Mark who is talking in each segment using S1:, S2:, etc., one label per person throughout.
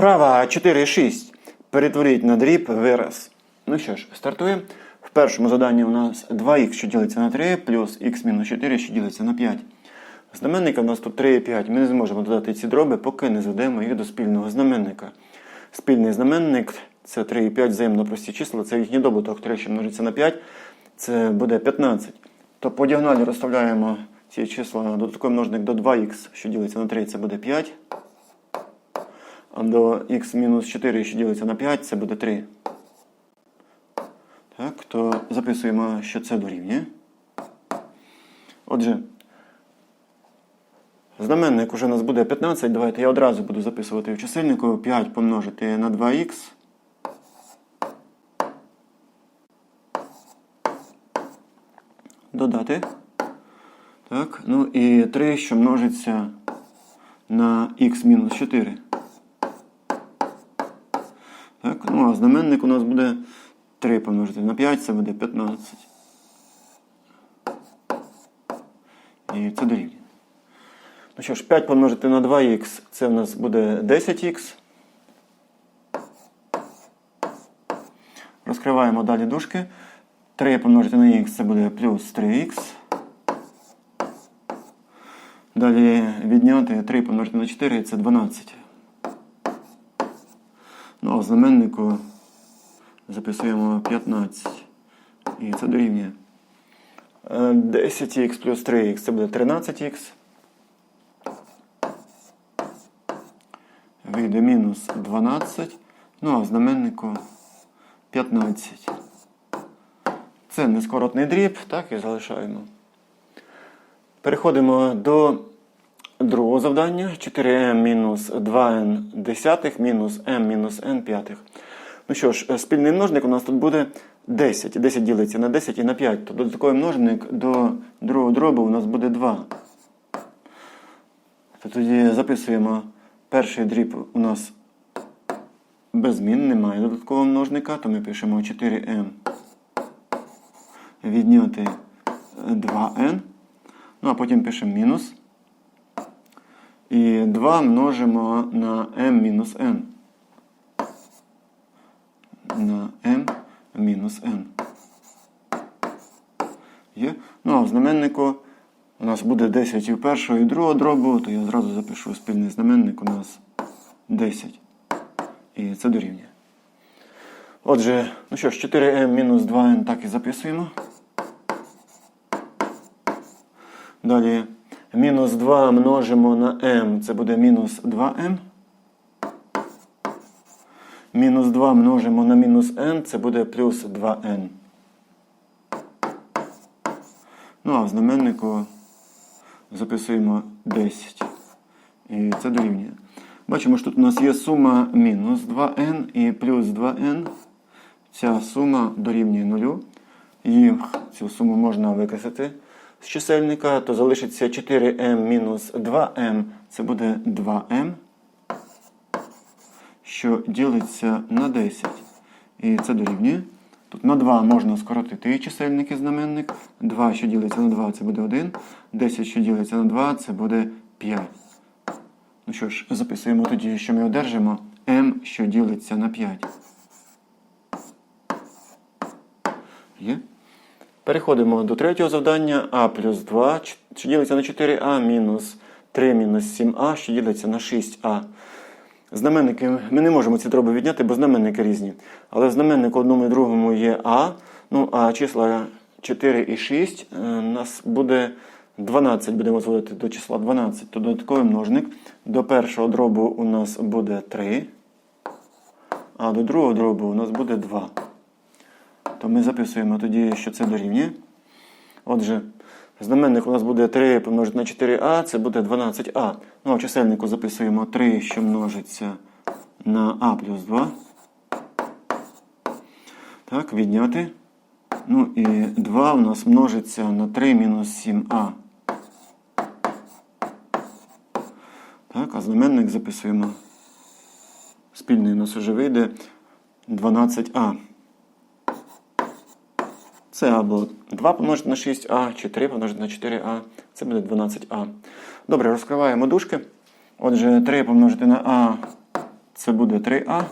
S1: Вправа 4,6. Перетворіть на дріб вираз. Ну що ж, стартуємо. В першому заданні у нас 2х, що ділиться на 3, плюс х мінус 4, що ділиться на 5. Знаменника у нас тут 3 і 5. Ми не зможемо додати ці дроби, поки не зведемо їх до спільного знаменника. Спільний знаменник це 3 і 5 взаємно прості числа, це їхній добуток 3, що множиться на 5, це буде 15. То по діагоналі розставляємо ці числа на додатковий множник до 2х, що ділиться на 3, це буде 5. А до х-4, що ділиться на 5, це буде 3. Так, то записуємо, що це дорівнює. Отже, знаменник уже у нас буде 15. Давайте я одразу буду записувати в чисельнику 5 помножити на 2х. Додати. Так, ну і 3, що множиться на х-4 ну а знаменник у нас буде 3 помножити на 5, це буде 15. І це дорівнює. Ну що ж, 5 помножити на 2х, це в нас буде 10х. Розкриваємо далі дужки. 3 помножити на х, це буде плюс 3х. Далі відняти 3 помножити на 4, це 12. Ну, а в знаменнику записуємо 15. І це дорівнює. Е, 10х плюс 3х це буде 13х. Вийде мінус 12. Ну, а в знаменнику 15. Це нескоротний дріб, так і залишаємо. Переходимо до другого завдання. 4m мінус 2n десятих мінус m мінус n п'ятих. Ну що ж, спільний множник у нас тут буде 10. 10 ділиться на 10 і на 5. То додатковий множник до другого дробу у нас буде 2. То тоді записуємо перший дріб у нас без змін, немає додаткового множника, то ми пишемо 4m відняти 2n. Ну, а потім пишемо мінус. І 2 множимо на m мінус n. На m мінус n. Є? Ну, а в знаменнику у нас буде 10 і першого і другого дробу, то я зразу запишу спільний знаменник у нас 10. І це дорівнює. Отже, ну що ж, 4m мінус 2n так і записуємо. Далі мінус 2 множимо на m, це буде мінус 2m. Мінус 2 множимо на мінус n, це буде плюс 2n. Ну, а в знаменнику записуємо 10. І це дорівнює. Бачимо, що тут у нас є сума мінус 2n і плюс 2n. Ця сума дорівнює 0. І цю суму можна викреслити з чисельника, то залишиться 4m мінус 2m, це буде 2m, що ділиться на 10. І це дорівнює. Тут на 2 можна скоротити і чисельник і знаменник. 2, що ділиться на 2, це буде 1. 10, що ділиться на 2, це буде 5. Ну що ж, записуємо тоді, що ми одержимо m, що ділиться на 5. Є? Переходимо до третього завдання. А плюс 2, що ділиться на 4а, мінус 3 мінус 7а, що ділиться на 6а. Знаменники ми не можемо ці дроби відняти, бо знаменники різні. Але в знаменнику одному і другому є А. Ну, а числа 4 і 6 у нас буде 12, будемо зводити до числа 12. То додатковий множник. До першого дробу у нас буде 3, а до другого дробу у нас буде 2 то ми записуємо тоді, що це дорівнює. Отже, знаменник у нас буде 3 помножити на 4а, це буде 12а. Ну, а в чисельнику записуємо 3, що множиться на а плюс 2. Так, відняти. Ну і 2 у нас множиться на 3 мінус 7а. Так, а знаменник записуємо. Спільний у нас вже вийде 12а. Це або 2 помножити на 6а, чи 3 помножити на 4а. Це буде 12а. Добре, розкриваємо дужки. Отже, 3 помножити на а це буде 3а.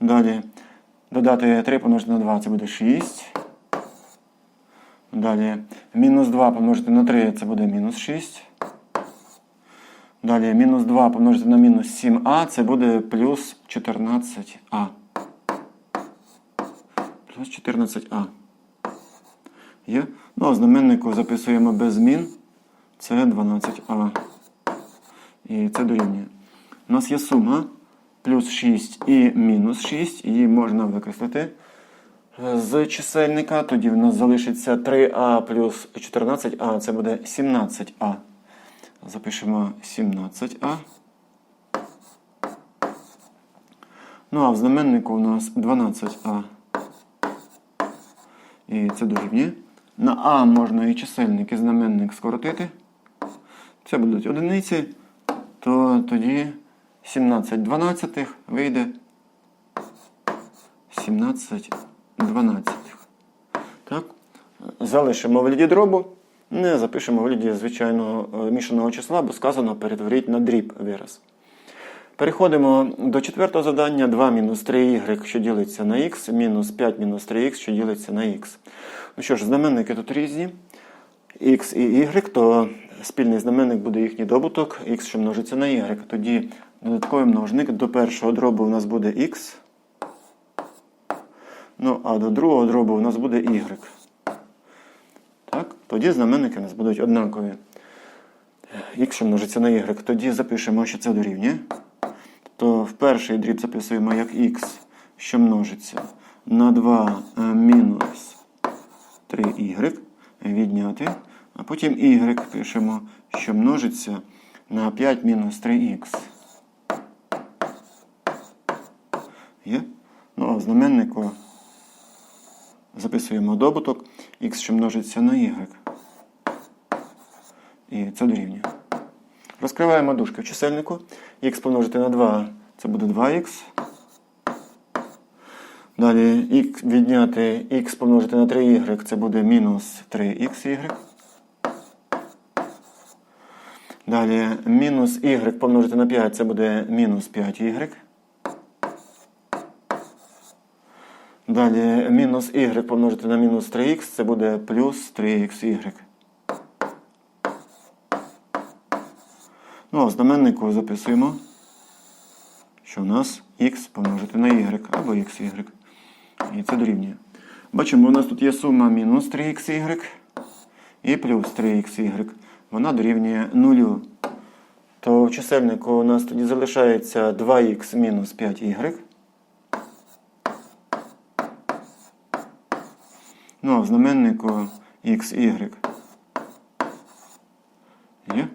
S1: Далі додати 3 помножити на 2 це буде 6. Далі мінус 2 помножити на 3 це буде мінус 6. Далі мінус 2 помножити на мінус 7а це буде плюс 14а. Плюс 14а. Є? Ну, а знаменнику записуємо без змін. Це 12а. І це дорівнює. У нас є сума плюс 6 і мінус 6. Її можна викреслити з чисельника. Тоді в нас залишиться 3а плюс 14а. Це буде 17а. Запишемо 17а. Ну а в знаменнику у нас 12а. І це дорівнює. На А можна і чисельник, і знаменник скоротити. Це будуть одиниці, то тоді 17 дванадцятих вийде 17 дванадцятих. Так? Залишимо вигляді дробу, не запишемо в вигляді звичайного е, мішаного числа, бо сказано перетворіть на дріб вираз. Переходимо до четвертого завдання 2 мінус 3y, що ділиться на х, мінус 5 мінус 3х, що ділиться на х. Ну що ж, знаменники тут різні. Х і y, то спільний знаменник буде їхній добуток, х, що множиться на y. Тоді додатковий множник до першого дробу у нас буде х. Ну, а до другого дробу у нас буде y. Так? Тоді знаменники у нас будуть однакові. Х, що множиться на y. Тоді запишемо, що це дорівнює. То в перший дріб записуємо як х, що множиться на 2 е, мінус 3y відняти. А потім y пишемо, що множиться на 5 мінус 3х. Є? Ну, а в знаменнику записуємо добуток х, що множиться на y. І це дорівнює. Розкриваємо дужки в чисельнику. Х помножити на 2 це буде 2х. Далі х відняти х помножити на 3y це буде мінус 3xy. Далі мінус y помножити на 5 це буде мінус 5y. Далі мінус y помножити на мінус 3х це буде плюс 3xy. Ну, а в знаменнику записуємо, що у нас х помножити на y або xy. І це дорівнює. Бачимо, у нас тут є сума мінус 3xy і плюс 3xy. Вона дорівнює 0. То в чисельнику у нас тоді залишається 2х мінус 5y. Ну, а в знаменнику xy. Є?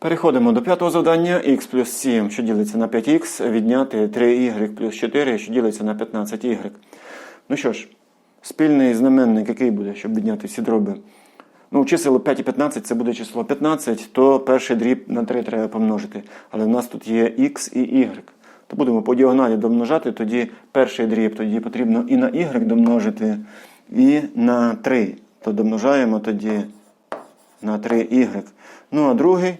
S1: Переходимо до п'ятого завдання. х плюс 7, що ділиться на 5х, відняти 3y плюс 4, що ділиться на 15y. Ну що ж, спільний знаменник який буде, щоб відняти всі дроби? Ну, число 5 і 15 це буде число 15, то перший дріб на 3 треба помножити. Але в нас тут є х і y. То будемо по діагоналі домножати, тоді перший дріб, тоді потрібно і на y домножити, і на 3. То домножаємо тоді на 3y. Ну, а другий.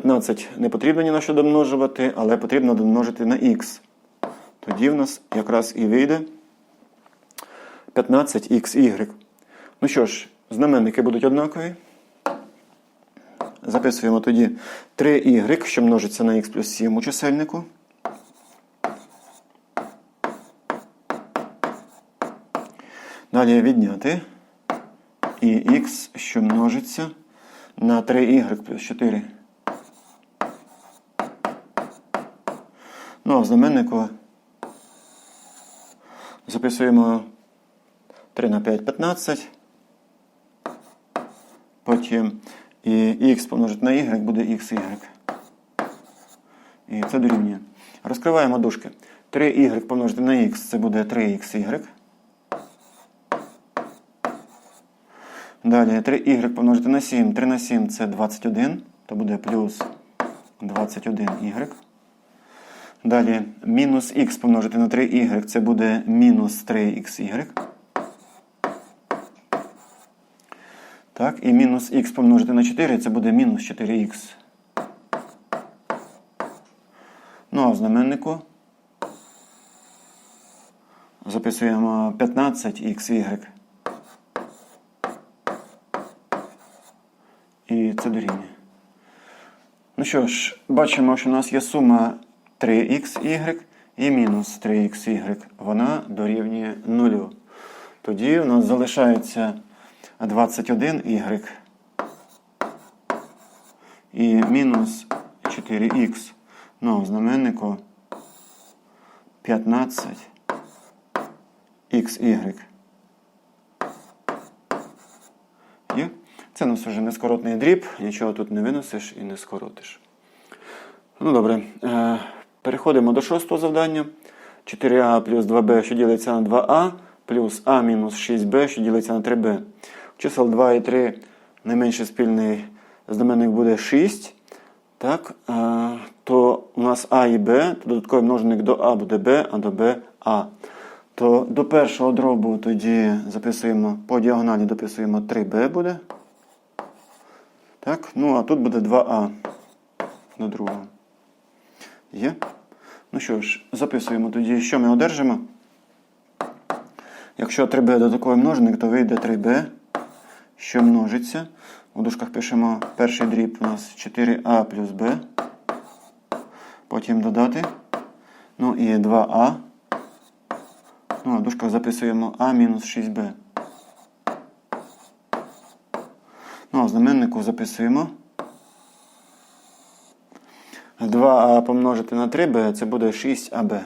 S1: 15 не потрібно ні на що домножувати, але потрібно домножити на х. Тоді в нас якраз і вийде 15xy. Ну що ж, знаменники будуть однакові. Записуємо тоді 3y, що множиться на х плюс 7 у чисельнику. Далі відняти і х, що множиться на 3y плюс 4. Ну, а в знаменнику записуємо 3 на 5 15. Потім і х помножити на y буде xy. І це дорівнює. Розкриваємо дужки. 3y помножити на х це буде 3xy. Далі 3y помножити на 7. 3 на 7 це 21, то буде плюс 21y. Далі мінус х помножити на 3y це буде мінус 3xy. Так, і мінус х помножити на 4 це буде мінус 4х. Ну а в знаменнику записуємо 15xy. І це дорівнює. Ну що ж, бачимо, що у нас є сума 3xy і мінус 3xy. Вона дорівнює 0. Тоді у нас залишається 21y і мінус 4х. Ну, в знаменнику 15xy. Є? Це у нас вже нескоротний дріб, нічого тут не виносиш і не скоротиш. Ну добре. Переходимо до шостого завдання. 4а плюс 2b, що ділиться на 2а, плюс а мінус 6b, що ділиться на 3b. Чисел 2 і 3 найменший спільний знаменник буде 6. Так, е, то у нас а і b, то додатковий множник до а буде b, а до b а. То до першого дробу тоді записуємо по діагоналі дописуємо 3b буде. Так, ну а тут буде 2а до другого. Є? Ну що ж, записуємо тоді, що ми одержимо. Якщо 3b додатковий множник, то вийде 3b, що множиться. У дужках пишемо перший дріб у нас 4а плюс b. Потім додати. Ну і 2а. Ну, а дужках записуємо а мінус 6b. Ну, а знаменнику записуємо. 2а помножити на 3b це буде 6аб.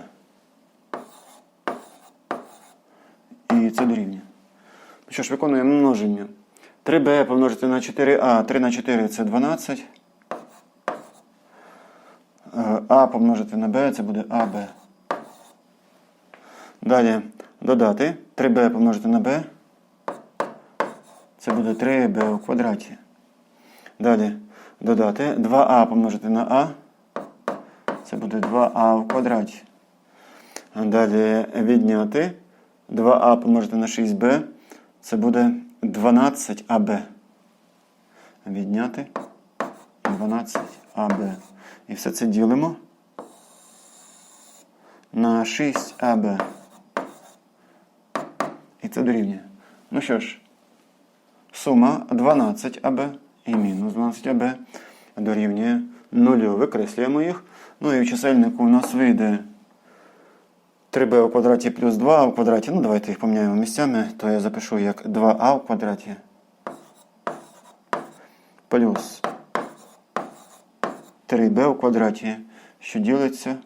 S1: І це дорівнює. Ну що ж, виконуємо множення. 3b помножити на 4а, 3 на 4 це 12. Е, А помножити на b це буде АБ. Далі додати 3b помножити на b. Це буде 3b у квадраті. Далі додати 2а помножити на а. Це буде 2а в квадраті. Далі відняти 2а помножити на 6b. Це буде 12аб. Відняти 12аб. І все це ділимо на 6аб. І це дорівнює. Ну що ж, сума 12аб і мінус 12аб дорівнює 0. Викреслюємо їх. Ну і в чисельнику у нас вийде 3b у квадраті плюс 2а у квадраті. Ну, давайте їх поміняємо місцями, то я запишу як 2а у квадраті. Плюс 3b у квадраті, що ділиться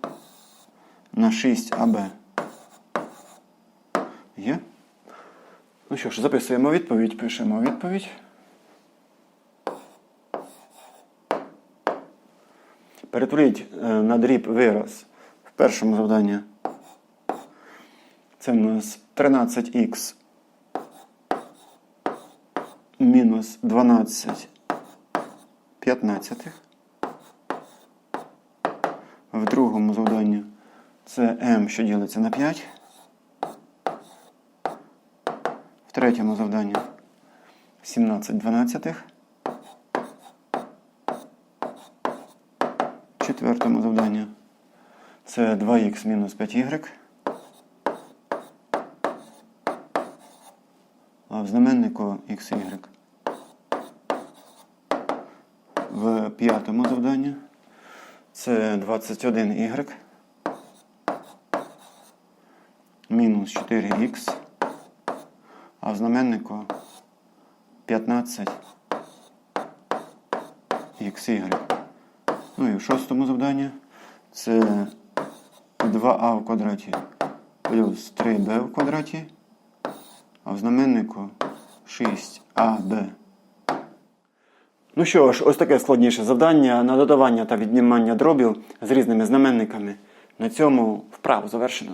S1: на 6аб. Є? Ну що ж, записуємо відповідь, пишемо відповідь. Перетворіть е, на дріб вираз в першому завданні. Це в нас 13х мінус 12 п'ятнадцятих. В другому завданні це m, що ділиться на 5. В третьому завданні 17 дванадцятих. В четвертому завданні це 2х мінус 5y. А в знаменнику xy. В п'ятому завданні це 21y мінус 4х, а в знаменнику 15 xy. Ну і в шостому завданні це 2а в квадраті плюс 3b в квадраті, а в знаменнику 6аб. Ну що ж, ось таке складніше завдання на додавання та віднімання дробів з різними знаменниками. На цьому вправу завершено.